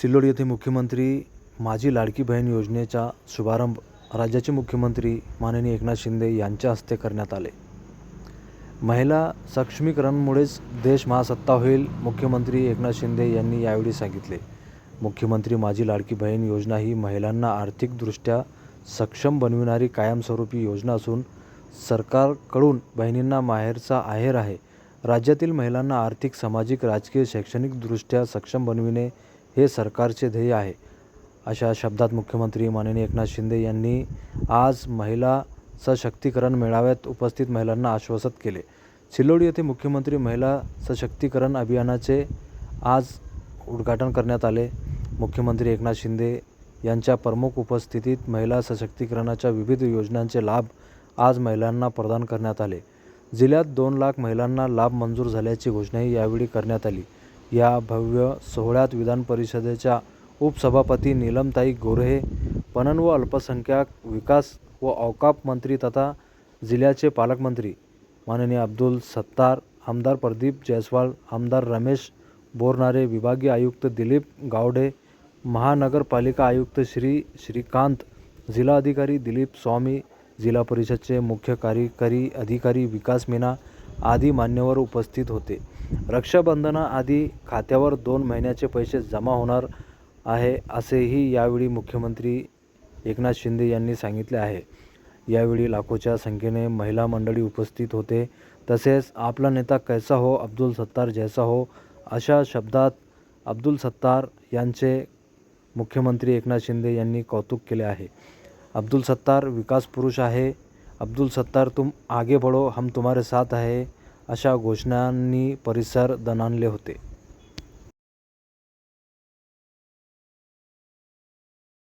सिल्लोड येथे मुख्यमंत्री माझी लाडकी बहीण योजनेचा शुभारंभ राज्याचे मुख्यमंत्री माननीय एकनाथ शिंदे यांच्या हस्ते करण्यात आले. महिला सक्षमीकरणमुळेच देश महासत्ता होईल मुख्यमंत्री एकनाथ शिंदे यांनी यावेळी सांगितले. मुख्यमंत्री माझी लाडकी बहीण योजना ही महिलांना आर्थिकदृष्ट्या सक्षम बनविणारी कायमस्वरूपी योजना असून सरकारकडून बहिणींना माहेरचा आहेर आहे. राज्यातील महिलांना आर्थिक सामाजिक राजकीय शैक्षणिकदृष्ट्या सक्षम बनविणे हे सरकारचे ध्येय आहे. अशा शब्दात मुख्यमंत्री माननीय एकनाथ शिंदे यांनी आज महिला सशक्तीकरण मेळाव्यात उपस्थित महिलांना आश्वासत केले. सिल्लोड येथे मुख्यमंत्री महिला सशक्तीकरण अभियानाचे आज उद्घाटन करण्यात आले. मुख्यमंत्री एकनाथ शिंदे यांच्या प्रमुख उपस्थितीत महिला सशक्तीकरणाच्या विविध योजनांचे लाभ आज महिलांना प्रदान करण्यात आले. जिल्ह्यात दोन लाख महिलांना लाभ मंजूर झाल्याची घोषणाही यावेळी करण्यात आली. या भव्य सोहळ्यात विधान परिषदेच्या उपसभापती नीलमताई गोऱ्हे पणन व अल्पसंख्याक विकास व औकाफ मंत्री तथा जिल्ह्याचे पालकमंत्री माननीय अब्दुल सत्तार आमदार प्रदीप जयस्वाल आमदार रमेश बोरनारे विभागीय आयुक्त दिलीप गावडे महानगरपालिका आयुक्त श्री श्रीकांत जिल्हाधिकारी दिलीप स्वामी जिल्हा परिषदचे मुख्य कार्यकारी अधिकारी विकास मीना आदी मान्यवर उपस्थित होते. रक्षाबंधनाआधी खात्यावर दोन महिन्याचे पैसे जमा होणार आहे असेही यावेळी मुख्यमंत्री एकनाथ शिंदे यांनी सांगितले आहे. यावेळी लाखोच्या संख्येने महिला मंडळी उपस्थित होते. तसेच आपला नेता कैसा हो अब्दुल सत्तार जैसा हो अशा शब्दात अब्दुल सत्तार यांचे मुख्यमंत्री एकनाथ शिंदे यांनी कौतुक केले आहे. अब्दुल सत्तार विकास पुरुष आहे. अब्दुल सत्तार तुम आगे बढ़ो हम तुम्हारे साथ आहे अशा घोषणांनी परिसर दणाणले होते.